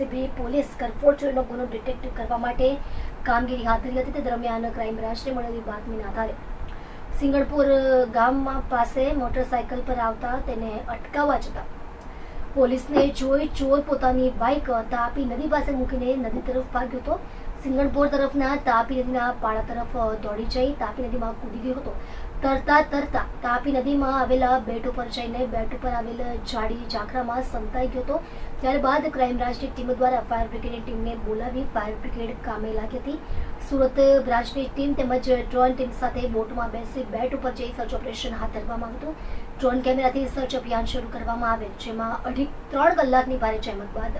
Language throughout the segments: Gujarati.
એલસીબી પોલીસ કરફોડ ચોરીનો ગુનો ડિટેક્ટિવ કરવા માટે કામગીરી હાથ ધરી હતી. તે દરમિયાન ક્રાઇમ બ્રાન્ચને મળેલી બાતમીના આધારે સિંગણપુર ગામમાં પાસે મોટરસાયકલ પર આવતા તેને અટકાવવા જતા પોલીસને જોઈ ચોર પોતાની બાઇક તાપી નદી પાસે મૂકીને નદી તરફ ભાગ્યો હતો સિંગણપુર તરફના તાપી નદીના પાળા તરફ દોડી જઈ તાપી નદીમાં કૂદી ગયો હતો. તરતા તરતા તાપી નદીમાં આવેલા બેટ ઉપર જઈને બેટ ઉપર આવેલ જાડી ઝાંખરામાં સંતાઈ ગયો હતો. ત્યારબાદ ક્રાઇમ બ્રાન્ચની ટીમ દ્વારા ફાયર બ્રિગેડની ટીમને બોલાવી ફાયર બ્રિગેડ કામે લાગી હતી. સુરત બ્રાન્ચની ટીમ તેમજ ડ્રોન ટીમ સાથે બોટમાં બેસી બેટ ઉપર જઈ સર્ચ ઓપરેશન હાથ ધરવામાં આવ્યું હતું. ડ્રોન કેમેરાથી સર્ચ અભિયાન શરૂ કરવામાં આવેલ, જેમાં અઢી ત્રણ કલાકની ભારે જહેમત બાદ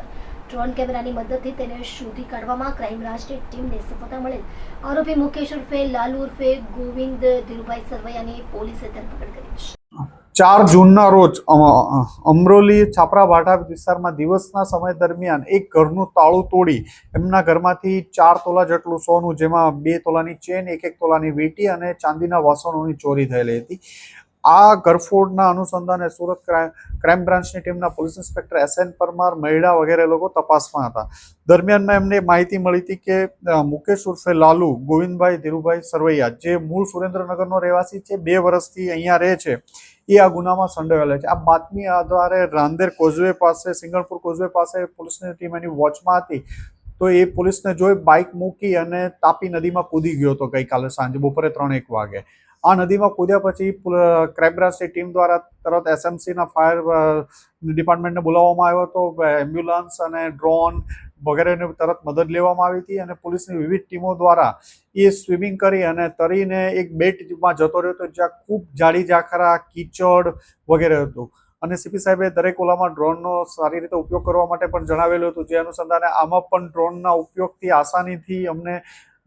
ડ્રોન કેમેરાની મદદથી તેને શોધી કાઢવામાં ક્રાઇમ બ્રાન્ચની ટીમને સફળતા મળેલ. આરોપી મુકેશ ઉર્ફે લાલુ ઉર્ફે ગોવિંદ ધીરુભાઈ સરવૈયાની પોલીસે ધરપકડ કરી છે. ચાર જૂનના રોજ અમરોલી છાપરા ભાટા વિસ્તારમાં દિવસના સમય દરમિયાન એક ઘરનું તાળું તોડી એમના ઘરમાંથી ચાર તોલા જેટલું સોનું, જેમાં બે તોલાની ચેન એક એક તોલાની વીંટી અને ચાંદીના વાસણોની ચોરી થયેલી હતી. આ ગરફોડના અનુસંધાને સુરત ક્રાઇમ બ્રાન્ચની ટીમના police inspector S N Parmar Mahida વગેરે લોકો તપાસમાં હતા. દરમિયાનમાં એમને માહિતી મળી હતી કે મુકેશ ઉર્ફે લાલુ, ગોવિંદભાઈ ધીરુભાઈ સરવૈયા જે મૂળ સુરેન્દ્રનગરનો રહેવાસી છે, બે વર્ષથી અહીંયા રહે છે. એ આ ગુનામાં સંડોવાયેલા છે. આ બાતમી આધારે રાંદેર કોઝવે પાસે, સિંગણપુર કોઝવે પાસે પોલીસની ટીમ એની વોચમાં હતી. તો એ પોલીસને જોઈ બાઇક મૂકી અને તાપી નદીમાં કૂદી ગયો હતો ગઈકાલે સાંજે, બપોરે ત્રણ એક વાગે. આ નદીમાં કૂદ્યા પછી ક્રાઇમ બ્રાન્ચની ટીમ દ્વારા તરત એસએમસીના ફાયર ડિપાર્ટમેન્ટને બોલાવવામાં આવ્યો હતો. એમ્બ્યુલન્સ અને ડ્રોન વગેરેને તરત મદદ લેવામાં આવી હતી અને પોલીસની વિવિધ ટીમો દ્વારા એ સ્વિમિંગ કરી અને તરીને એક બેટમાં જતો રહ્યો હતો જ્યાં ખૂબ જાડી જાખરા કીચડ વગેરે હતું. અને સીપી સાહેબે દરેક ઓલામાં ડ્રોનનો સારી રીતે ઉપયોગ કરવા માટે પણ જણાવેલું હતું. જે અનુસંધાને આમાં પણ ડ્રોનના ઉપયોગથી આસાનીથી અમને